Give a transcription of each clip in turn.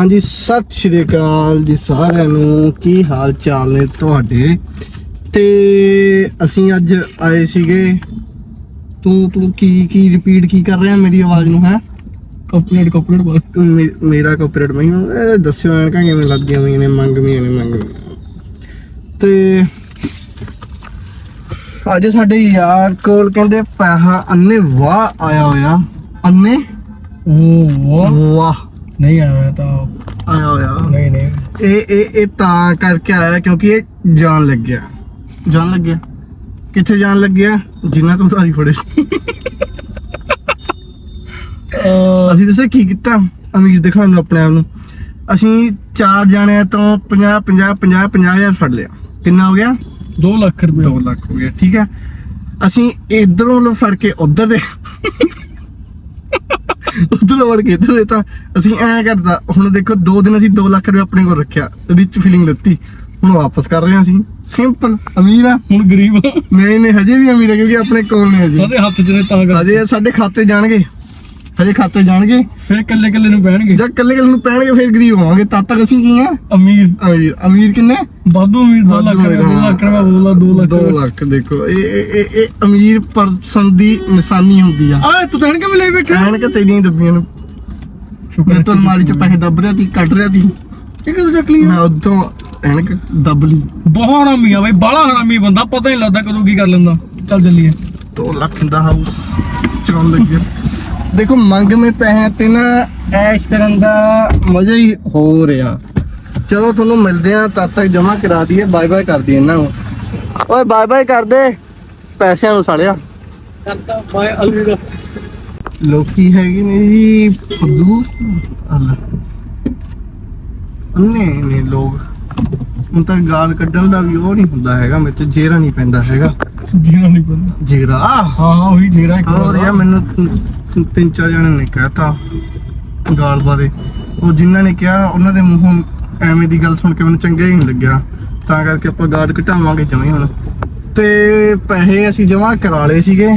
ਹਾਂਜੀ ਸਤਿ ਸ਼੍ਰੀ ਅਕਾਲ ਜੀ ਸਾਰਿਆਂ ਨੂੰ। ਕੀ ਹਾਲ ਚਾਲ ਨੇ ਤੁਹਾਡੇ? ਤੇ ਅਸੀਂ ਅੱਜ ਆਏ ਸੀਗੇ। ਤੂੰ ਤੂੰ ਕੀ ਕੀ ਰਿਪੀਟ ਕੀ ਕਰ ਰਿਹਾ? ਮੇਰੀ ਆਵਾਜ਼ ਨੂੰ ਹੈ? ਕਾਪੀਰਾਈਟ ਕਾਪੀਰਾਈਟ ਮੇਰਾ ਕਾਪੀਰਾਈਟ ਮੈਂ ਦੱਸਿਓ ਐਨਕਾਂ ਕਿਵੇਂ ਲੱਗਦੀਆਂ ਹੋਈਆਂ ਨੇ ਮੰਗਵੀਆਂ ਨੇ ਮੰਗਵੀਆਂ ਤੇ ਅੱਜ ਸਾਡੇ ਯਾਰ ਕੋਲ ਕਹਿੰਦੇ ਪੈਸਾ ਅੰਨੇ ਵਾਹ ਆਇਆ ਹੋਇਆ। ਅੰਨੇ ਵਾਹ। ਨਹੀਂ ਆਇਆ ਤਾਂ ਆਇਆ ਹੋਇਆ। ਨਹੀਂ ਨਹੀਂ। ਇਹ ਇਹ ਇਹ ਤਾਂ ਕਰਕੇ ਆਇਆ ਕਿਉਂਕਿ ਇਹ ਜਾਣ ਲੱਗਿਆ ਜਾਣ ਲੱਗਿਆ ਕਿੱਥੇ ਜਾਣ ਲੱਗਿਆ ਜਿੰਨਾ ਤੋਂ ਸਾਰੀ ਫੜੇ ਅਸੀਂ ਦੱਸਿਆ ਕੀ ਕੀਤਾ? ਅਮੀਰ ਦਿਖਾਉਣ ਨੂੰ ਆਪਣੇ ਆਪ ਨੂੰ। ਅਸੀਂ ਚਾਰ ਜਾਣਿਆਂ ਤੋਂ 50 50 50 50000 ਫੜ ਲਿਆ। ਕਿੰਨਾ ਹੋ ਗਿਆ? ਦੋ ਲੱਖ ਰੁਪਏ। 2 ਲੱਖ ਹੋ ਗਿਆ ਠੀਕ ਹੈ। ਅਸੀਂ ਇਧਰੋਂ ਲੋ ਫੜ ਕੇ ਉਧਰ ਦੇ। ਉਧਰੋਂ ਵੜ ਕੇ ਇੱਧਰ ਦੇ ਤਾਂ ਅਸੀਂ ਐਂ ਕਰਦਾ ਹੁਣ ਦੇਖੋ 2 ਦਿਨ ਅਸੀਂ 2 ਲੱਖ ਰੁਪਏ ਆਪਣੇ ਕੋਲ ਰੱਖਿਆ ਰਿਚ ਫੀਲਿੰਗ ਲੱਤੀ ਹੁਣ ਵਾਪਸ ਕਰ ਰਹੇ ਹਾਂ ਅਸੀਂ। ਸਿੰਪਲ ਅਮੀਰ ਆ। ਹੁਣ ਗਰੀਬ ਆ। ਨਹੀਂ ਨਹੀਂ ਹਜੇ ਵੀ ਅਮੀਰ ਆ ਕਿਉਂਕਿ ਆਪਣੇ ਕੋਲ ਨੇ ਹਜੇ। ਉਹਦੇ ਹੱਥ 'ਚ ਨੇ ਤਾਂ ਕਰ ਹਜੇ ਸਾਡੇ ਖਾਤੇ ਜਾਣਗੇ। ਹਜੇ ਖਾਤੇ ਜਾਣਗੇ? ਫਿਰ ਕੱਲੇ ਕੱਲੇ ਨੂੰ ਬਹਿਣਗੇ। ਜਦ ਕੱਲੇ ਕੱਲੇ ਨੂੰ ਪੈਣਗੇ ਫਿਰ ਗਰੀਬ ਹੋਵਾਂਗੇ। ਤਦ ਤੱਕ ਅਸੀਂ ਕੀ ਆ? ਅਮੀਰ। ਅਮੀਰ। ਅਮੀਰ ਕਿੰਨੇ? ਵਾਧੂ ਅਮੀਰ 2 ਲੱਖ ਵਾਧੂ ਰੁਪਏ ਅਮੀਰ, 2 ਲੱਖ ਰੁਪਏ ਬੋਲਾ 2 ਲੱਖ 2 ਲੱਖ ਦੇਖੋ। ਇਹ ਇਹ ਇਹ- ਇਹ ਅਮੀਰ ਪਰਸਨ ਦੀ ਨਿਸ਼ਾਨੀ ਹੁੰਦੀ ਆ। ਆ ਤੂੰ ਤਾਂ ਕਿ ਲੈ ਬੈਠਾ। ਐਨ ਕਿ ਤੇਰੀਆਂ ਦੱਬੀਆਂ ਨੂੰ। ਮੈਂ ਤਾਂ ਅਲਮਾਰੀ ਚ ਪੈਸੇ ਦੱਬ ਰਿਹਾ ਸੀ ਕੱਢ ਰਿਹਾ ਸੀ। ਇਹ ਕਦੋਂ ਚੱਕ ਲਈ ਮੈਂ ਉਦੋਂ ਐਨਕ ਦੱਬ ਲਈ। ਬਹੁਤ ਹਰਾਮੀ ਆ ਬਈ ਬਾਲਾ ਹਰਾਮੀ ਬੰਦਾ ਪਤਾ ਹੀ ਨੀ ਲੱਗਦਾ ਕਦੋਂ ਕੀ ਕਰ ਲੈਂਦਾ। ਚੱਲ ਚੱਲੀਏ। 2 ਲੱਖ ਦਾ ਹਾਊਸ ਚਲਾਉਣ ਲੱਗਿਆ ਦੇਖੋ ਮੰਗ ਮੇ ਪੈਸੇ ਤੇ ਨਾ ਐਸ਼ ਕਰਨ ਦਾ ਮਜ਼ਾ ਹੀ ਹੋ ਰਿਹਾ। ਚਲੋ ਤੁਹਾਨੂੰ ਮਿਲਦੇ ਆ ਤਦ ਤੱਕ ਜਮਾ ਕਰਾ ਦਈਏ ਬਾਏ ਬਾਏ ਕਰ ਦਈਏ ਇਹਨਾਂ ਨੂੰ। ਓਏ ਬਾਏ ਬਾਏ ਕਰ ਦੇ ਪੈਸਿਆਂ ਨੂੰ ਸਾਲਿਆ। ਕਰਤਾ ਬਾਏ ਅਲਵਿਦਾ। ਲੋਕੀ ਹੈਗੇ ਨੇ ਜੀ ਫੁੱਦੂ ਅੱਲਾ। ਅੰਨੇ ਨੇ ਲੋਕ। ਹੁਣ ਤਾਂ ਗਾਲ ਕੱਢਣ ਦਾ ਵੀ ਉਹ ਨਹੀਂ ਹੁੰਦਾ ਹੈਗਾ ਮੇਰੇ ਤੇ ਜੇਰਾ ਨਹੀਂ ਪੈਂਦਾ ਹੈਗਾ। ਜੀਣਾ ਨਹੀਂ ਪਤਾ ਜੇਰਾ ਹਾਂ ਹਾਂ ਉਹੀ ਇੱਕ ਹੋਰ ਯਾਰ ਮੈਨੂੰ ਤਿੰਨ- ਚਾਰ ਜਣੇ ਨੇ ਕਹਿਤਾ ਗਾਲ ਬਾਰੇ। ਉਹ ਜਿਨ੍ਹਾਂ ਨੇ ਕਿਹਾ ਉਹਨਾਂ ਦੇ ਮੂੰਹੋਂ ਐਵੇਂ ਦੀ ਗੱਲ ਸੁਣ ਕੇ ਮੈਨੂੰ ਚੰਗਾ ਹੀ ਨਹੀਂ ਲੱਗਿਆ। ਤਾਂ ਕਰਕੇ ਆਪਾਂ ਗਾਲ ਘਟਾਵਾਂਗੇ ਜਮੇ ਹੁਣ। ਤੇ ਪੈਸੇ ਅਸੀਂ ਜਮਾ ਕਰਾ ਲਏ ਸੀਗੇ।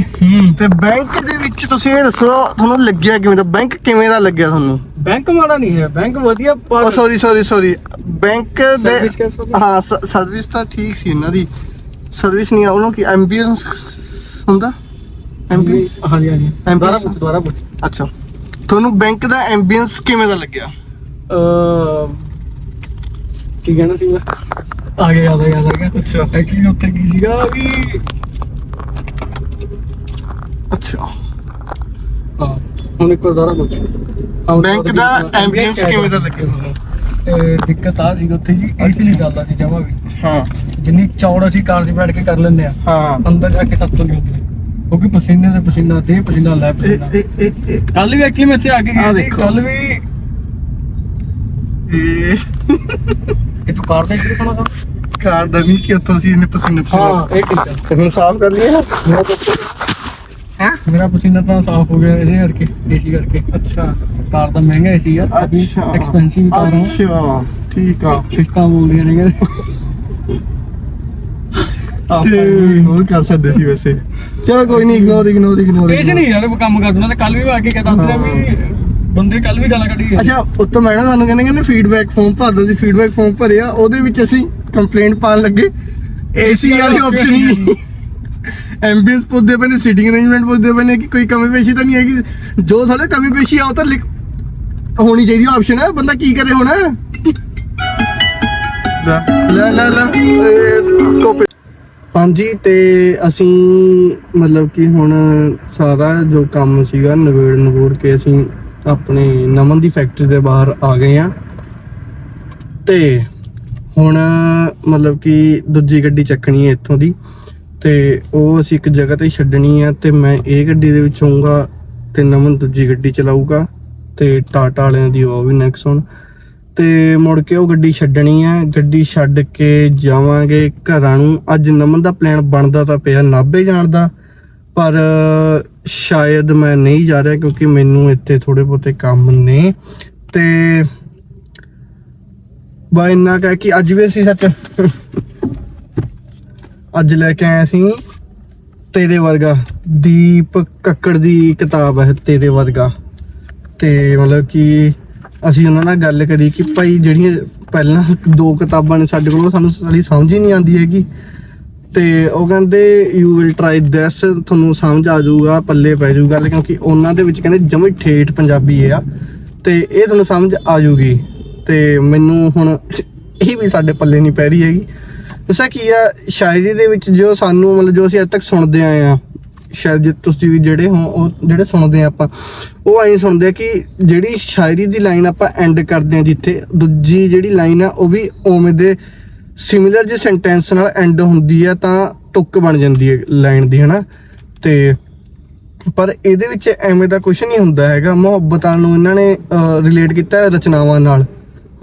ਤੇ ਬੈਂਕ ਦੇ ਵਿੱਚ ਤੁਸੀਂ ਇਹ ਦੱਸੋ ਤੁਹਾਨੂੰ ਲੱਗਿਆ ਕਿਵੇਂ ਦਾ? ਬੈਂਕ ਕਿਵੇਂ ਦਾ ਲੱਗਿਆ ਤੁਹਾਨੂੰ? ਬੈਂਕ ਮਾੜਾ ਨਹੀਂ ਹੈ ਬੈਂਕ ਵਧੀਆ ਪਰ ਸੌਰੀ ਸੌਰੀ ਸੌਰੀ ਬੈਂਕ ਦੇ ਹੋ? ਸਰਵਿਸ ਤਾਂ ਠੀਕ ਸੀ ਇਹਨਾਂ ਦੀ। ਸਰਵਿਸ ਨਹੀਂ ਆ ਉਹਨੂੰ ਕੀ ਐਂਬੀਐਂਸ ਹੁੰਦਾ? ਐਂਬੀਐਂਸ ਹਾਂਜੀ ਹਾਂਜੀ। ਦੁਬਾਰਾ Ambience? ਪੁੱਛ ਦੁਬਾਰਾ ਪੁੱਛ। ਅੱਛਾ। ਤੁਹਾਨੂੰ ਬੈਂਕ ਦਾ ਐਂਬੀਐਂਸ ਕਿਵੇਂ ਦਾ ਲੱਗਿਆ? ਅਹ, ਕੀ ਕਹਿਣਾ ਸੀ ਮੈਂ ਆ ਗਿਆ ਯਾਦ ਆ ਗਿਆ, ਯਾਦ ਆ ਗਿਆ। ਅੱਛਾ। ਐਕਚੁਅਲੀ ਉੱਥੇ ਕੀ ਸੀਗਾ ਵੀ ਅੱਛਾ। ਹਾਂ ਹੁਣ ਇੱਕ ਵਾਰ ਦੁਬਾਰਾ ਪੁੱਛ। ਹਾਂ, ਬੈਂਕ ਉਹਦੇ ਦਾ ਵਿੱਚ ਐਂਬੀਐਂਸ ambience ਕਿਵੇਂ ਦਾ ਕਿਆ ਲੱਗਿਆ ਤੁਹਾਨੂੰ? ਇਹ ਦਿੱਕਤ ਆ ਸੀ ਉੱਥੇ ਜੀ ਏਸੀ ਨਹੀਂ ਚੱਲਦਾ ਸੀ ਜਮਾ ਵੀ। ਹਾਂ। ਜਿੰਨੀ ਚੌੜ ਅਸੀਂ ਕਾਰ 'ਚ ਬੈਠ ਕੇ ਕਰ ਲੈਂਦੇ ਆ ਹਾਂ। ਅੰਦਰ ਜਾ ਕੇ ਸੱਤ ਨਹੀਂ ਹੁੰਦੀ ਕਿਉਂਕਿ ਪਸੀਨੇ ਦੇ ਪਸੀਨਾ ਦੇ ਪਸੀਨਾ ਲੈ ਪਸੀਨਾ। ਕੱਲ ਵੀ ਐਕਚੁਅਲੀ ਮੈਂ ਇੱਥੇ ਆ ਕੇ ਗਿਆ ਸੀ। ਕੱਲ ਵੀ ਇਹ ਇਹ ਤੂੰ ਕਾਰ ਦਾ ਇਸ਼ੂ ਦਿਖਾਉਣਾ ਸਰ? ਕਾਰ ਦਾ ਨਹੀਂ ਕਿ ਉੱਥੋਂ ਸੀ ਇਹਨੇ ਪਸੀਨੇ ਹਾਂ ਪਸੀਨੇ ਇਹ ਠੀਕ ਹੈ ਤੇ ਹੁਣ ਸਾਫ਼ ਕਰ ਲਈਏ ਹੈ? ਮੇਰਾ ਪਸੀਨਾ ਤਾਂ ਸਾਫ਼ ਹੋ ਗਿਆ ਇਹਦੇ ਕਰਕੇ ਏਸੀ ਕਰਕੇ। ਅੱਛਾ। ਕਾਰ ਦਾ ਮਹਿੰਗਾ ਏਸੀ ਆ। ਅੱਛਾ। ਐਕਸਪੈਂਸਿਵ ਕਾਰ ਆ। ਅੱਛਾ ਠੀਕ ਆ। ਕਿਸ਼ਤਾਂ ਬੋਲਦੀਆਂ ਨੇ। ਕਹਿੰਦੇ ਆਪਾਂ ਇਗਨੋਰ ਕਰ ਸਕਦੇ ਸੀ ਵੈਸੇ। ਚਲੋ ਕੋਈ ਨਹੀਂ ਇਗਨੋਰ ਇਗਨੋਰ ਇਗਨੋਰ ਇਹ 'ਚ ਨਹੀਂ ਯਾਰ ਉਹ ਕੰਮ ਕਰਨਾ ਤੇ ਕੱਲ ਵੀ ਆ ਕੇ ਕਹਿ ਦੱਸ ਰਿਹਾ ਵੀ ਬੰਦੇ ਕੱਲ ਵੀ ਗਾਲਾਂ ਕੱਢੀ ਗਏ ਅੱਛਾ ਉੱਤੋਂ ਮੈਂ ਨਾ ਸਾਨੂੰ ਕਹਿੰਦੇ ਕਹਿੰਦੇ ਫੀਡਬੈਕ ਫਾਰਮ ਭਰ ਦਿਓ ਜੀ ਫੀਡਬੈਕ ਫਾਰਮ ਭਰਿਆ ਉਹਦੇ ਵਿੱਚ ਅਸੀਂ ਕੰਪਲੇਂਟ ਪਾਣ ਲੱਗੇ। ਏਸੀ ਵਾਲੀ ਆਪਸ਼ਨ ਹੀ ਨਹੀਂ। ਐਂਬੀਐਂਸ ਪੁੱਛਦੇ ਪਏ ਨੇ ਸੀਟਿੰਗ ਅਰੇਂਜਮੈਂਟ ਪੁੱਛਦੇ ਪਏ ਨੇ ਕਿ ਕੋਈ ਕਮੀ ਪੇਸ਼ੀ ਤਾਂ ਨਹੀਂ ਹੈਗੀ। ਜੋ ਸਾਲੇ ਕਮੀ ਪੇਸ਼ੀ ਆ ਉਹ ਤਾਂ ਲਿਖ ਹੋਣੀ ਚਾਹੀਦੀ ਆਪਸ਼ਨ ਹੈ ਬੰਦਾ ਕੀ ਕਰੇ ਹੁਣ? ਲੈ ਲੈ ਲੈ। ਇਹ copy। ਹਾਂਜੀ, ਤੇ ਅਸੀਂ ਮਤਲਬ ਕਿ ਹੁਣ ਸਾਰਾ ਜੋ ਕੰਮ ਸੀਗਾ, ਨਵੇੜ ਨਵੂੜ ਕੇ ਅਸੀਂ ਆਪਣੇ ਨਮਨ ਦੀ ਫੈਕਟਰੀ ਦੇ ਬਾਹਰ ਆ ਗਏ ਆ ਤੇ ਹੁਣ ਮਤਲਬ ਕਿ ਦੂਜੀ ਗੱਡੀ ਚੱਕਣੀ ਹੈ ਇੱਥੋਂ ਦੀ, ਤੇ ਉਹ ਅਸੀਂ ਇੱਕ ਜਗ੍ਹਾ ਤੇ ਛੱਡਣੀ ਆ ਤੇ ਮੈਂ ਇਹ ਗੱਡੀ ਦੇ ਵਿੱਚ ਆਉਂਗਾ ਤੇ ਨਮਨ ਦੂਜੀ ਗੱਡੀ ਚਲਾਊਗਾ, ਤੇ ਟਾਟਾ ਵਾਲਿਆਂ ਦੀ ਉਹ ਵੀ ਨੈਕਸਨ ਤੇ ਮੁੜ ਕੇ ਉਹ ਗੱਡੀ ਛੱਡਣੀ ਹੈ ਗੱਡੀ ਛੱਡ ਕੇ ਜਾਵਾਂਗੇ ਘਰਾਂ ਨੂੰ। ਅੱਜ ਨਮਨ ਦਾ ਪਲਾਨ ਬਣਦਾ ਤਾਂ ਪਿਆ ਨਾਭੇ ਜਾਣ ਦਾ, ਪਰ ਸ਼ਾਇਦ ਮੈਂ ਨਹੀਂ ਜਾ ਰਿਹਾ ਕਿਉਂਕਿ ਮੈਨੂੰ ਇੱਥੇ ਥੋੜੇ ਬਹੁਤੇ ਕੰਮ ਨੇ। ਤੇ ਬਾ ਇੰਨਾ ਕਹਿ ਕਿ ਅੱਜ ਵੀ ਅਸੀਂ ਸੱਚ ਅੱਜ ਲੈ ਕੇ ਆਏ ਅਸੀਂ ਤੇਰੇ ਵਰਗਾ। ਦੀਪ ਕੱਕੜ ਦੀ ਕਿਤਾਬ ਹੈ ਤੇਰੇ ਵਰਗਾ। ਤੇ ਮਤਲਬ ਕਿ ਅਸੀਂ ਉਹਨਾਂ ਨਾਲ ਗੱਲ ਕਰੀ ਕਿ ਭਾਈ ਜਿਹੜੀਆਂ ਪਹਿਲਾਂ ਦੋ ਕਿਤਾਬਾਂ ਨੇ ਸਾਡੇ ਕੋਲ, ਉਹ ਸਾਨੂੰ ਸਾਡੀ ਸਮਝ ਹੀ ਨਹੀਂ ਆਉਂਦੀ ਹੈਗੀ। ਤੇ ਉਹ ਕਹਿੰਦੇ ਯੂ ਵਿਲ ਟਰਾਈ ਦਿਸ ਤੁਹਾਨੂੰ ਸਮਝ ਆ ਜਾਊਗਾ, ਪੱਲੇ ਪੈ ਜਾਊਗਾ। ਕਿਉਂਕਿ ਉਹਨਾਂ ਦੇ ਵਿੱਚ ਕਹਿੰਦੇ ਜਮੀ ਠੇਠ ਪੰਜਾਬੀ ਆ, ਤੇ ਇਹ ਤੁਹਾਨੂੰ ਸਮਝ ਆ ਜਾਊਗੀ। ਤੇ ਮੈਨੂੰ ਹੁਣ ਇਹ ਵੀ ਸਾਡੇ ਪੱਲੇ ਨਹੀਂ ਪੈ ਰਹੀ ਹੈਗੀ। ਦੱਸਿਆ ਕੀ ਆ, ਸ਼ਾਇਰੀ ਦੇ ਵਿੱਚ ਜੋ ਸਾਨੂੰ ਮਤਲਬ ਜੋ ਅਸੀਂ ਅੱਜ ਤੱਕ ਸੁਣਦੇ ਆਏ ਆ ਸ਼ਾਇਦ ਜੇ ਤੁਸੀਂ ਵੀ ਜਿਹੜੇ ਹੋ, ਉਹ ਜਿਹੜੇ ਸੁਣਦੇ ਆ ਆਪਾਂ, ਉਹ ਐਂ ਸੁਣਦੇ ਆ ਕਿ ਜਿਹੜੀ ਸ਼ਾਇਰੀ ਦੀ ਲਾਈਨ ਆਪਾਂ ਐਂਡ ਕਰਦੇ ਆ ਜਿੱਥੇ, ਦੂਜੀ ਜਿਹੜੀ ਲਾਈਨ ਆ ਉਹ ਵੀ ਉਵੇਂ ਦੇ ਸਿਮਿਲਰ ਜੇ ਸੈਂਟੈਂਸ ਨਾਲ ਐਂਡ ਹੁੰਦੀ ਆ ਤਾਂ ਤੁੱਕ ਬਣ ਜਾਂਦੀ ਹੈ ਲਾਈਨ ਦੀ, ਹਨਾ? ਤੇ ਪਰ ਇਹਦੇ ਵਿੱਚ ਐਵੇਂ ਦਾ ਕੁਝ ਨਹੀਂ ਹੁੰਦਾ ਹੈਗਾ। ਮੁਹੱਬਤਾਂ ਨੂੰ ਇਹਨਾਂ ਨੇ ਰਿਲੇਟ ਕੀਤਾ ਰਚਨਾਵਾਂ ਨਾਲ,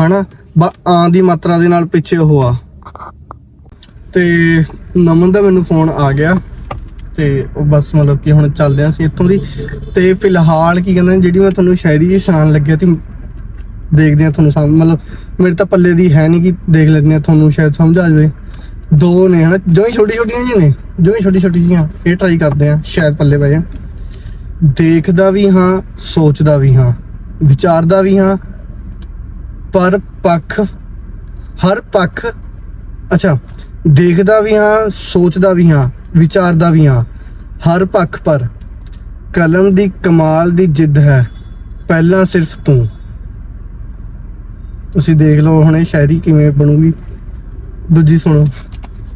ਹਨਾ? ਬਾ, ਆਂ ਦੀ ਮਾਤਰਾ ਦੇ ਨਾਲ ਪਿੱਛੇ ਉਹ ਆ। ਤੇ ਨਮਨ ਦਾ ਮੈਨੂੰ ਫੋਨ ਆ ਗਿਆ। ਤੇ ਉਹ ਬਸ ਮਤਲਬ ਕਿ ਹੁਣ ਚੱਲਦੇ ਹਾਂ ਅਸੀਂ ਇੱਥੋਂ ਦੀ। ਤੇ ਫਿਲਹਾਲ ਕੀ ਕਹਿੰਦੇ ਜਿਹੜੀ ਮੈਂ ਤੁਹਾਨੂੰ ਸ਼ਾਇਰੀ ਜਿਹੀ ਸੁਣਾਉਣ ਲੱਗਿਆ ਤੇ ਦੇਖਦੇ ਹਾਂ ਤੁਹਾਨੂੰ ਸਮਝ ਮਤਲਬ ਮੇਰੇ ਤਾਂ ਪੱਲੇ ਦੀ ਹੈ ਨਹੀਂ ਕਿ ਦੇਖ ਲੈਂਦੇ ਹਾਂ ਤੁਹਾਨੂੰ ਸ਼ਾਇਦ ਸਮਝ ਆ ਜਾਵੇ। ਦੋ ਨੇ ਹਨਾ, ਜੋ ਹੀ ਛੋਟੀ ਛੋਟੀਆਂ ਜਿਹੀਆਂ ਨੇ, ਜੋ ਹੀ ਛੋਟੀ ਛੋਟੀ ਜਿਹੀਆਂ, ਇਹ ਟਰਾਈ ਕਰਦੇ ਹਾਂ ਸ਼ਾਇਦ ਪੱਲੇ ਪੈ ਜਾਣ। ਦੇਖਦਾ ਵੀ ਹਾਂ, ਸੋਚਦਾ ਵੀ ਹਾਂ, ਵਿਚਾਰਦਾ ਵੀ ਹਾਂ, ਪਰ ਪੱਖ, ਹਰ ਪੱਖ, ਅੱਛਾ, ਦੇਖਦਾ ਵੀ ਹਾਂ, ਸੋਚਦਾ ਵੀ ਹਾਂ ਵਿਚਾਰਦਾ ਵੀ ਹਾਂ। ਹਰ ਪੱਖ ਪਰ ਕਲਮ ਦੀ ਕਮਾਲ ਦੀ ਜਿੱਦ ਹੈ। ਪਹਿਲਾਂ ਸਿਰਫ ਤੂੰ। ਤੁਸੀਂ ਦੇਖ ਲਓ ਹੁਣੇ ਇਹ ਸ਼ਾਇਰੀ ਕਿਵੇਂ ਬਣੂਗੀ। ਦੂਜੀ ਸੁਣੋ।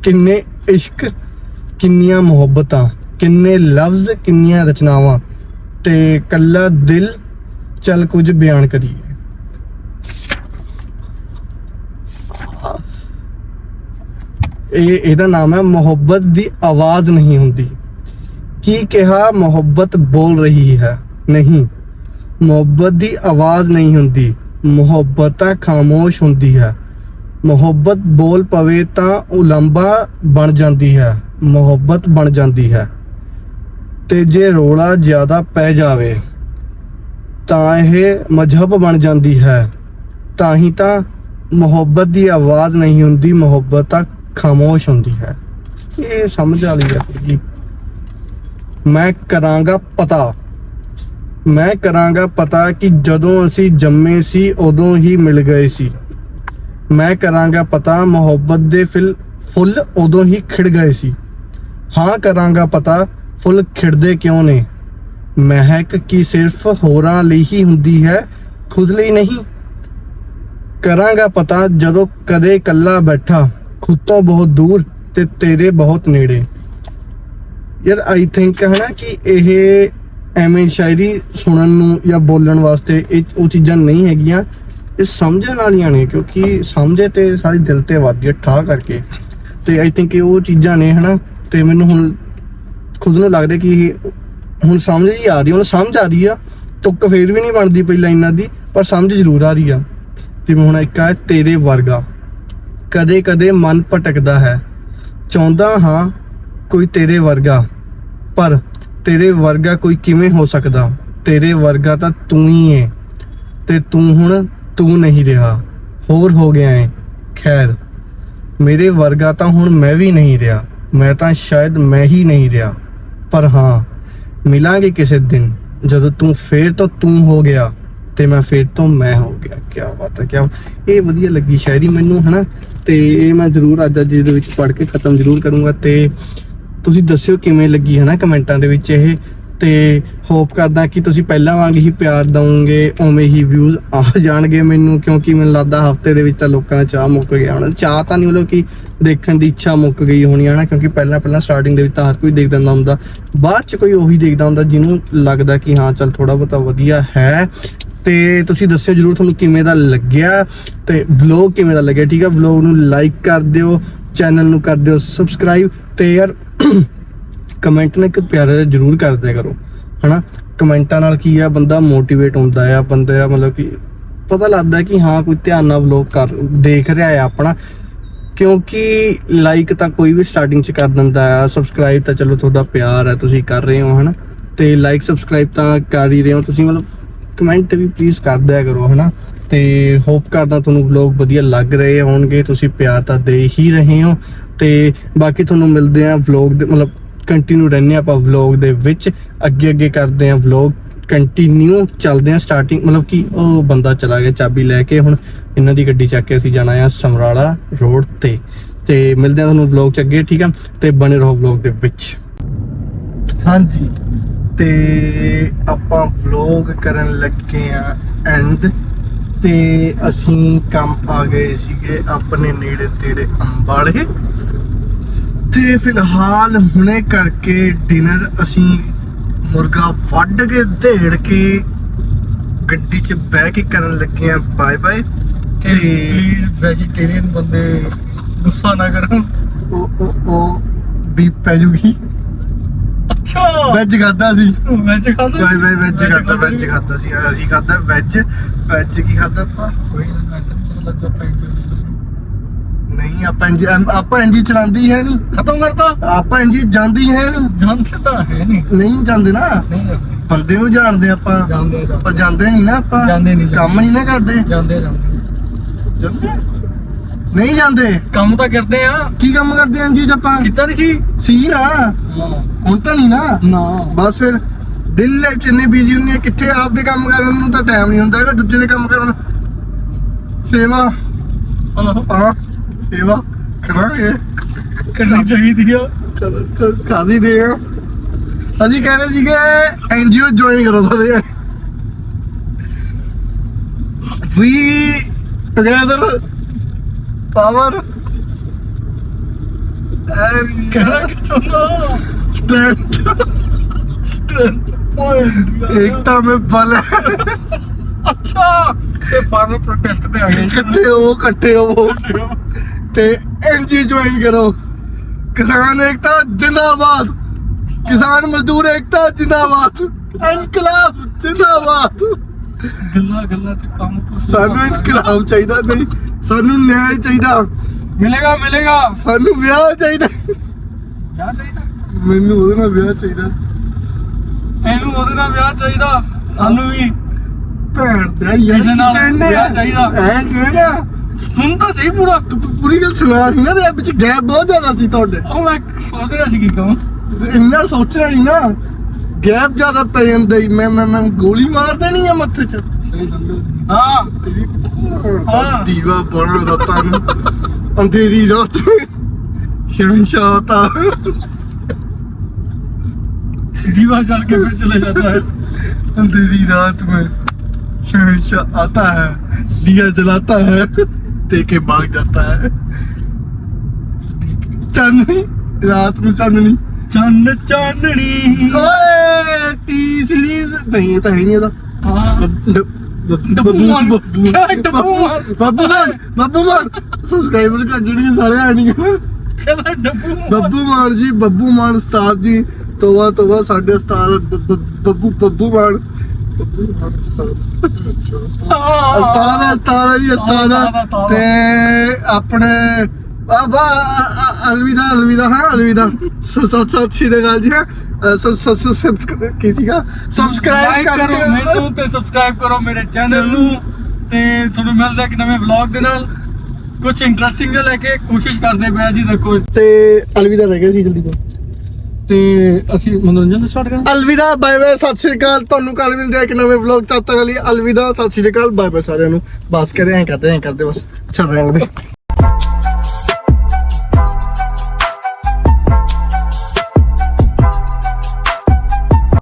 ਕਿੰਨੇ ਇਸ਼ਕ, ਕਿੰਨੀਆਂ ਮੁਹੱਬਤਾਂ, ਕਿੰਨੇ ਲਫ਼ਜ਼, ਕਿੰਨੀਆਂ ਰਚਨਾਵਾਂ ਤੇ ਕੱਲਾ ਦਿਲ ਚੱਲ ਕੁਝ ਬਿਆਨ ਕਰੀਏ। ਇਹ ਇਹਦਾ ਨਾਮ ਹੈ ਮੁਹੱਬਤ ਦੀ ਆਵਾਜ਼ ਨਹੀਂ ਹੁੰਦੀ। ਕੀ ਕਿਹਾ ਮੁਹੱਬਤ ਬੋਲ ਰਹੀ ਹੈ? ਨਹੀਂ। ਮੁਹੱਬਤ ਦੀ ਆਵਾਜ਼ ਨਹੀਂ ਹੁੰਦੀ। ਮੁਹੱਬਤ ਤਾਂ ਖਾਮੋਸ਼ ਹੁੰਦੀ ਹੈ। ਮੁਹੱਬਤ ਬੋਲ ਪਵੇ ਤਾਂ ਉਲੰਬਾ ਬਣ ਜਾਂਦੀ ਹੈ। ਮੁਹੱਬਤ ਬਣ ਜਾਂਦੀ ਹੈ। ਤੇ ਜੇ ਰੋਲਾ ਜ਼ਿਆਦਾ ਪੈ ਜਾਵੇ, ਤਾਂ ਇਹ ਮਜ਼ਹਬ ਬਣ ਜਾਂਦੀ ਹੈ। ਤਾਂ ਹੀ ਤਾਂ ਮੁਹੱਬਤ ਦੀ ਆਵਾਜ਼ ਨਹੀਂ ਹੁੰਦੀ। ਮੁਹੱਬਤ ਤਾਂ ਖਾਮੋਸ਼ ਹੁੰਦੀ ਹੈ। ਇਹ ਸਮਝ ਵਾਲੀ ਹੈ ਜੀ। ਮੈਂ ਕਰਾਂਗਾ ਪਤਾ। ਮੈਂ ਕਰਾਂਗਾ ਪਤਾ ਕਿ ਜਦੋਂ ਅਸੀਂ ਜੰਮੇ ਸੀ, ਉਦੋਂ ਹੀ ਮਿਲ ਗਏ ਸੀ। ਮੈਂ ਕਰਾਂਗਾ ਪਤਾ, ਮੁਹੱਬਤ ਦੇ ਫਿਲ, ਫੁੱਲ ਉਦੋਂ ਹੀ ਖਿੜ ਗਏ ਸੀ। ਹਾਂ, ਕਰਾਂਗਾ ਪਤਾ, ਫੁੱਲ ਖਿੜਦੇ ਕਿਉਂ ਨੇ? ਮਹਿਕ ਕੀ ਸਿਰਫ ਹੋਰਾਂ ਲਈ ਹੀ ਹੁੰਦੀ ਹੈ, ਖੁਦ ਲਈ ਨਹੀਂ? ਕਰਾਂਗਾ ਪਤਾ ਜਦੋਂ ਕਦੇ ਇਕੱਲਾ ਬੈਠਾ। ਖੁਦ ਤੋਂ ਬਹੁਤ ਦੂਰ ਤੇ ਤੇਰੇ ਬਹੁਤ ਨੇੜੇ। ਯਾਰ ਆਈ ਥਿੰਕ ਹੈ ਨਾ ਕਿ ਇਹ ਐਵੇਂ ਸ਼ਾਇਰੀ ਸੁਣਨ ਨੂੰ ਜਾਂ ਬੋਲਣ ਵਾਸਤੇ ਇਹ ਉਹ ਚੀਜ਼ਾਂ ਨਹੀਂ ਹੈਗੀਆਂ। ਇਹ ਸਮਝਣ ਵਾਲੀਆਂ ਨੇ, ਕਿਉਂਕਿ ਸਮਝੇ ਤੇ ਸਾਡੀ ਦਿਲ ਤੇ ਵੱਜਦੀ ਹੈ ਠਾ ਕਰਕੇ। ਤੇ ਆਈ ਥਿੰਕ ਇਹ ਉਹ ਚੀਜ਼ਾਂ ਨੇ ਹਨਾ ਤੇ ਮੈਨੂੰ ਹੁਣ ਖੁਦ ਨੂੰ ਲੱਗਦਾ ਕਿ ਇਹ ਹੁਣ ਸਮਝ ਹੀ ਆ ਰਹੀ ਹੁਣ ਸਮਝ ਆ ਰਹੀ ਆ, ਤੁੱਕ ਫੇਰ ਵੀ ਨਹੀਂ ਬਣਦੀ ਪਈ ਲਾਈਨਾਂ ਦੀ, ਪਰ ਸਮਝ ਜ਼ਰੂਰ ਆ ਰਹੀ ਆ। ਤੇ ਹੁਣ ਇੱਕ ਆ ਤੇਰੇ ਵਰਗਾ। ਕਦੇ ਕਦੇ ਮਨ ਭਟਕਦਾ ਹੈ। ਚਾਹੁੰਦਾ ਹਾਂ ਕੋਈ ਤੇਰੇ ਵਰਗਾ, ਪਰ ਤੇਰੇ ਵਰਗਾ ਕੋਈ ਕਿਵੇਂ ਹੋ ਸਕਦਾ? ਤੇਰੇ ਵਰਗਾ ਤਾਂ ਤੂੰ ਹੀ ਏ, ਤੇ ਤੂੰ ਹੁਣ ਤੂੰ ਨਹੀਂ ਰਿਹਾ। ਹੋਰ ਹੋ ਗਿਆ ਏ, ਖੈਰ, ਮੇਰੇ ਵਰਗਾ ਤਾਂ ਹੁਣ ਮੈਂ ਵੀ ਨਹੀਂ ਰਿਹਾ। ਮੈਂ ਤਾਂ ਸ਼ਾਇਦ ਮੈਂ ਹੀ ਨਹੀਂ ਰਿਹਾ। ਪਰ ਹਾਂ, ਮਿਲਾਂਗੇ ਕਿਸੇ ਦਿਨ, ਜਦੋਂ ਤੂੰ ਫੇਰ ਤੋਂ ਤੂੰ ਹੋ ਗਿਆ। ਤੇ ਮੈਂ ਫੇਰ ਤੋਂ ਮੈਂ ਹੋ ਗਿਆ ਕੀ ਬਾਤ ਹੈ ਕੀ ਇਹ ਵਧੀਆ ਲੱਗੀ ਸ਼ਾਇਰੀ ਮੈਨੂੰ, ਹਨਾ? ਤੇ ਇਹ ਮੈਂ ਜ਼ਰੂਰ ਅੱਜ ਅੱਜ ਦੇ ਵਿੱਚ ਪੜ੍ਹ ਕੇ ਖਤਮ ਜ਼ਰੂਰ ਕਰੂੰਗਾ। ਤੇ ਤੁਸੀਂ ਦੱਸਿਓ ਕਿਵੇਂ ਲੱਗੀ, ਹਨਾ, ਕਮੈਂਟਾਂ ਦੇ ਵਿੱਚ ਇਹ? ਤੇ ਹੋਪ ਕਰਦਾ ਕਿ ਤੁਸੀਂ ਪਹਿਲਾਂ ਵਾਂਗ ਹੀ ਪਿਆਰ ਦਵੋਗੇ, ਉਵੇਂ ਹੀ ਵਿਊਜ਼ ਆ ਜਾਣਗੇ ਮੈਨੂੰ, ਕਿਉਂਕਿ ਮੈਨੂੰ ਲੱਗਦਾ ਹਫ਼ਤੇ ਦੇ ਵਿੱਚ ਤਾਂ ਲੋਕਾਂ ਦਾ ਚਾਹ ਮੁੱਕ ਗਿਆ ਹੋਣਾ। ਚਾਹ ਤਾਂ ਨਹੀਂ ਮਤਲਬ ਕਿ ਦੇਖਣ ਦੀ ਇੱਛਾ ਮੁੱਕ ਗਈ ਹੋਣੀ ਹੈ ਨਾ ਕਿਉਂਕਿ ਪਹਿਲਾਂ ਪਹਿਲਾਂ ਸਟਾਰਟਿੰਗ ਦੇ ਵਿੱਚ ਤਾਂ ਹਰ ਕੋਈ ਦੇਖਦਾ ਹੁੰਦਾ ਹੁੰਦਾ। ਬਾਅਦ ਚ ਕੋਈ ਉਹੀ ਦੇਖਦਾ ਹੁੰਦਾ, ਜਿਹਨੂੰ ਲੱਗਦਾ ਕਿ ਹਾਂ, ਚੱਲ ਥੋੜਾ ਬਹੁਤਾ ਵਧੀਆ ਹੈ। ਤੇ ਤੁਸੀਂ ਦੱਸਿਓ ਜਰੂਰ ਤੁਹਾਨੂੰ ਕਿਵੇਂ ਦਾ ਲੱਗਿਆ ਤੇ ਵਲੌਗ ਕਿਵੇਂ ਦਾ ਲੱਗਿਆ, ਠੀਕ ਆ? ਵਲੌਗ ਨੂੰ ਲਾਈਕ ਕਰ ਦਿਓ ਚੈਨਲ ਨੂੰ ਕਰ ਦਿਓ ਸਬਸਕ੍ਰਾਈਬ ਤੇ ਯਾਰ ਕਮੈਂਟ ਨਾ ਇੱਕ ਪਿਆਰਾ ਜਿਹਾ ਜਰੂਰ ਕਰ ਦਿਆ ਕਰੋ, ਹਨਾ? ਕਮੈਂਟਾਂ ਨਾਲ ਕੀ ਆ, ਬੰਦਾ ਮੋਟੀਵੇਟ ਹੁੰਦਾ ਆ, ਬੰਦੇ ਦਾ ਮਤਲਬ ਕਿ ਪਤਾ ਲੱਗਦਾ ਕਿ ਹਾਂ, ਕੋਈ ਧਿਆਨ ਨਾਲ ਵਲੌਗ ਕਰ, ਦੇਖ ਰਿਹਾ ਹੈ ਆਪਣਾ, ਕਿਉਂਕਿ ਲਾਈਕ ਤਾਂ ਕੋਈ ਵੀ ਸਟਾਰਟਿੰਗ ਚ ਕਰ ਦਿੰਦਾ ਆ ਸਬਸਕ੍ਰਾਈਬ ਤਾਂ ਚਲੋ ਤੁਹਾਡਾ ਪਿਆਰ ਹੈ ਤੁਸੀਂ ਕਰ ਰਹੇ ਹੋ, ਹਨਾ? ਤੇ ਲਾਈਕ ਸਬਸਕ੍ਰਾਈਬ ਤਾਂ ਕਰ ਹੀ ਰਹੇ ਹੋ, ਤੁਸੀਂ ਮਤਲਬ ਕਮੈਂਟ ਵੀ ਪਲੀਜ਼ ਕਰ ਦਿਆ ਕਰੋ, ਹਨਾ? ਤੇ ਹੋਪ ਕਰਦਾ ਤੁਹਾਨੂੰ ਵਲੌਗ ਵਧੀਆ ਲੱਗ ਰਹੇ ਹੋਣਗੇ, ਤੁਸੀਂ ਪਿਆਰ ਤਾਂ ਦੇ ਹੀ ਰਹੇ ਹੋ। ਤੇ ਬਾਕੀ ਤੁਹਾਨੂੰ ਮਿਲਦੇ ਆ ਵਲੌਗ ਦੇ, ਮਤਲਬ ਕੰਟੀਨਿਊ ਰਹਿੰਦੇ ਆਪਾਂ ਵਲੌਗ ਦੇ ਵਿੱਚ। ਅੱਗੇ ਅੱਗੇ ਕਰਦੇ ਆ ਵਲੌਗ ਕੰਟੀਨਿਊ ਚੱਲਦੇ ਆ ਸਟਾਰਟਿੰਗ ਮਤਲਬ ਕਿ ਉਹ ਬੰਦਾ ਚਲਾ ਗਿਆ ਚਾਬੀ ਲੈ ਕੇ। ਹੁਣ ਇਹਨਾਂ ਦੀ ਗੱਡੀ ਚੱਕ ਕੇ ਅਸੀਂ ਜਾਣਾ ਆ ਸਮਰਾਲਾ ਰੋਡ ਤੇ। ਤੇ ਮਿਲਦੇ ਆ ਤੁਹਾਨੂੰ ਵਲੌਗ ਚ ਅੱਗੇ, ਠੀਕ ਆ? ਤੇ ਬਣੇ ਰਹੋ ਵਲੌਗ ਦੇ ਵਿੱਚ। ਹਾਂਜੀ। ਤੇ ਆਪਾਂ ਵਲੌਗ ਕਰਨ ਲੱਗੇ ਆ ਐਂਡ ਤੇ ਅਸੀਂ ਕੰਮ ਆ ਗਏ ਸੀਗੇ ਆਪਣੇ ਨੇੜੇ ਤੇੜੇ ਅੰਬਾਲੇ। ਤੇ ਫਿਲਹਾਲ ਹੁਣੇ ਕਰਕੇ ਡਿਨਰ ਅਸੀਂ ਮੁਰਗਾ ਵੱਢ ਕੇ ਢੇੜ ਕੇ ਗੱਡੀ 'ਚ ਬਹਿ ਕੇ ਕਰਨ ਲੱਗੇ ਆ। ਬਾਏ ਬਾਏ ਤੇ ਪਲੀਜ਼ ਵੈਜੀਟੇਰੀਅਨ ਬੰਦੇ ਗੁੱਸਾ ਨਾ ਕਰਨ ਉਹ ਉਹ ਉਹ ਵੀ ਪੈ ਜੂਗੀ। ਅੱਛਾ। ਵੈਜ ਖਾਦਾ ਸੀ। ਵੈਜ ਖਾਦਾ ਵੈਜ ਖਾਦਾ ਵੈਜ ਖਾਦਾ ਸੀ। ਅਸੀਂ ਖਾਦਾ ਵੈਜ ਵੈਜ ਕੀ ਖਾਦਾ ਆਪਾਂ? ਕੋਈ ਨਾ ਲੱਗਾ ਨਹੀਂ ਆਪਾਂ ਇੰਜ ਆਪਾਂ ਇੰਜੀ ਚਲਾਉਂਦੀ ਹੈ ਨਹੀਂ। ਖਤਮ ਕਰਤਾ? ਆਪਾਂ ਇੰਜੀ ਜਾਂਦੀ ਹੈ ਨਹੀਂ। ਜਾਣਦੇ ਤਾਂ ਹੈ ਨਹੀਂ। ਨਹੀਂ ਜਾਂਦੇ ਨਾ। ਨਹੀਂ ਜਾਂਦੇ। ਬੰਦੇ ਨੂੰ ਜਾਣਦੇ ਆਪਾਂ। ਜਾਂਦੇ ਪਰ ਜਾਂਦੇ ਨਹੀਂ ਨਾ ਆਪਾਂ। ਜਾਂਦੇ ਨਹੀਂ, ਕੰਮ ਨਹੀਂ ਨਾ ਕਰਦੇ। ਜਾਂਦੇ ਜਾਂਦੇ ਜਾਂਦੇ ਨਹੀਂ ਜਾਂਦੇ। ਕੰਮ ਤਾਂ ਕਰਦੇ ਆ। ਕੀ ਕੰਮ ਕਰਦੇ ਆਂ ਜੀ ਆਪਾਂ? ਕੀਤਾ ਨਹੀਂ ਸੀ? ਸੀ ਨਾ। ਹੁਣ ਤਾਂ ਨਹੀਂ ਨਾ। ਨਾ। ਬਸ ਫਿਰ ਦਿਲ ਲੈ ਚ ਇੰਨੇ ਬਿਜ਼ੀ ਹੁੰਨੇ ਆ, ਕਿੱਥੇ ਆਪਦੇ ਕੰਮ ਕਰਨ ਨੂੰ ਤਾਂ ਟਾਈਮ ਨਹੀਂ ਹੁੰਦਾ ਹੈਗਾ ਦੂਜੇ ਦੇ ਕੰਮ ਕਰਨ ਸੇਵਾ। ਆਹੋ, ਆ ਸੇਵਾ ਕਰਾਂਗੇ। ਕਰਨੀ ਚਾਹੀਦੀ ਆ। ਕਰ ਕਰ- ਕਰ ਹੀ ਰਹੇ ਆ। ਅਸੀਂ ਕਹਿ ਰਹੇ ਸੀਗੇ ਐਨਜੀਓ ਜੁਆਇਨ ਕਰੋ ਸਾਰੇ। ਵੀ ਟੁਗੇਦਰ ਪਾਵਰ ਐਂਡ ਕਹਿਣਾ ਕਿ ਚਾਹੁੰਦਾ ਸਟਰੈਂਥ ਸਟ੍ਰੈਂਥ ਪੁਆਇੰਟ ਏਕਤਾ में बल है ਅੱਛਾ ਤੇ ਫਾਰਮਰ ਪ੍ਰੋਟੈਸਟ ਤੇ ਆ ਗਏ ਇਕੱਠੇ ਹੋ ਇਕੱਠੇ ਹੋ ਤੇ ਐਨਜੀ ਜੁਆਇਨ ਕਰੋ ਕਿਸਾਨ ਏਕਤਾ ਜਿੰਦਾਬਾਦ ਕਿਸਾਨ ਮਜ਼ਦੂਰ ਏਕਤਾ ਜਿੰਦਾਬਾਦ ਇਨਕਲਾਬ ਜਿੰਦਾਬਾਦ ਗੱਲਾਂ ਗੱਲਾਂ ਚ ਕੰਮ ਤੋਂ ਸਾਨੂੰ ਇਨਕਲਾਬ ਚਾਹੀਦਾ ਨਹੀਂ ਸਾਨੂੰ ਨਿਆਂ ਚਾਹੀਦਾ। ਮਿਲੇਗਾ ਮਿਲੇਗਾ। ਸਾਨੂੰ ਵਿਆਹ ਚਾਹੀਦਾ। ਵਿਆਹ ਚਾਹੀਦਾ? ਮੈਨੂੰ ਉਹਦੇ ਨਾਲ ਵਿਆਹ ਚਾਹੀਦਾ। ਇਹਨੂੰ ਉਹਦੇ ਨਾਲ ਵਿਆਹ ਚਾਹੀਦਾ ਸਾਨੂੰ ਵੀ। ਭੈਣ ਤੇ ਯਾਰ ਕਿਸੇ ਨਾਲ? ਵਿਆਹ ਚਾਹੀਦਾ। ਐ ਕਹਿਣਾ ਸੁਣ ਤਾਂ ਸਹੀ ਪੂਰਾ। ਤੂੰ ਪੂਰੀ ਗੱਲ ਸੁਣਾ ਨਹੀਂ ਨਾ ਦੇ ਵਿੱਚ ਗੈਪ ਬਹੁਤ ਜ਼ਿਆਦਾ ਸੀ ਤੁਹਾਡੇ। ਉਹ ਮੈਂ ਸੋਚ ਰਿਹਾ ਸੀ ਕੀ ਕਹਾਂ। ਇੰਨਾ ਸੋਚਣਾ ਨਹੀਂ ਨਾ। ਗੈਪ ਜ਼ਿਆਦਾ ਪੈ ਜਾਂਦਾ ਹੀ ਮੈਂ ਮੈਂ ਮੈਂ ਗੋਲੀ ਮਾਰ ਦੇਣੀ ਆ ਮੱਥੇ 'ਚ ਸਹੀ ਸਮਝੋ ਹਾਂ ਤੇਰੀ ਹਾਂ। ਦੀਵਾ ਬਣਾ ਰਾਤਾਂ ਨੂੰ ਅੰਧੇਰੀ ਰਾਤ में शहंशाह आता दीवा जल के फिर चले जाता है अंधेरी रात में शहंशाह आता है दिया जलाता है देके भाग जाता है चांदनी रात में चांदनी ਚੰਨ ਚਾਨਣੀ। ਓਏ ਟੀ ਸੀਰੀਜ਼ ਨਹੀਂ ਤਾਂ ਹੈ ਨਹੀਂ ਇਹਦਾ। ਬੱਬੂ ਮਾਨ। ਬੱਬੂ ਬੱਬੂ ਮਾਨ। ਬੱਬੂ ਮਾਨ ਸਬਸਕ੍ਰਾਈਬਰ ਘੱਟ ਜਿਹੜੇ ਸਾਰੇ ਆ ਨਹੀਂ। ਬੱਬੂ ਮਾਨ ਜੀ ਬੱਬੂ ਮਾਨ ਉਸਤਾਦ ਜੀ ਤੋਵਾ ਤੋਵਾ ਸਾਡੇ ਉਸਤਾਦ ਬੱਬੂ ਬੱਬੂ ਮਾਨ। ਬੱਬੂ ਮਾਨ ਉਸਤਾਦ। ਉਸਤਾਦ ਜੀ ਉਸਤਾਦ ਤੇ ਆਪਣੇ ਬਾਬਾ ਅਲਵਿਦਾ ਅਲਵਿਦਾ ਹਾਂ ਅਲਵਿਦਾ। ਸਤ ਸਤ ਸਤ ਸ਼੍ਰੀ ਅਕਾਲ ਜੀ ਹਾਂ। ਸਤ ਸਤ ਸਤ ਸਤ ਕੀ ਸੀਗਾ? ਸਬਸਕ੍ਰਾਈਬ ਲਾਈਕ ਕਰੋ ਕਰਕੇ ਮੈਨੂੰ ਤੇ ਸਬਸਕ੍ਰਾਈਬ ਕਰੋ ਮੇਰੇ ਚੈਨਲ ਨੂੰ ਤੇ ਤੁਹਾਨੂੰ ਮਿਲਦਾ ਇੱਕ ਨਵੇਂ ਵਲੌਗ ਦੇ ਨਾਲ। ਕੁਝ ਇੰਟਰਸਟਿੰਗ ਜਿਹਾ ਲੈ ਕੇ ਕੋਸ਼ਿਸ਼ ਕਰਦੇ ਪਏ ਆ ਜੀ ਦੇਖੋ। ਤੇ ਅਲਵਿਦਾ ਰਹਿ ਗਿਆ ਸੀ ਜਲਦੀ ਬੋਲ ਤੇ ਅਸੀਂ ਮਨੋਰੰਜਨ ਸਟਾਰਟ ਕਰਾਂ ਅਲਵਿਦਾ ਬਾਏ ਬਾਏ ਸਤਿ ਸ਼੍ਰੀ ਅਕਾਲ। ਤੁਹਾਨੂੰ ਕੱਲ ਮਿਲਦੇ ਆ ਇੱਕ ਨਵੇਂ ਵਲੌਗ ਤਦ ਤੱਕ ਲਈ। ਅਲਵਿਦਾ ਸਤਿ ਸ਼੍ਰੀ ਅਕਾਲ ਬਾਏ ਬਾਏ ਸਾਰਿਆਂ ਨੂੰ। ਬਸ ਕਰੇ ਐਂ ਕਰਦੇ ਐਂ ਕਰਦੇ ਬਸ। ਰਹੇ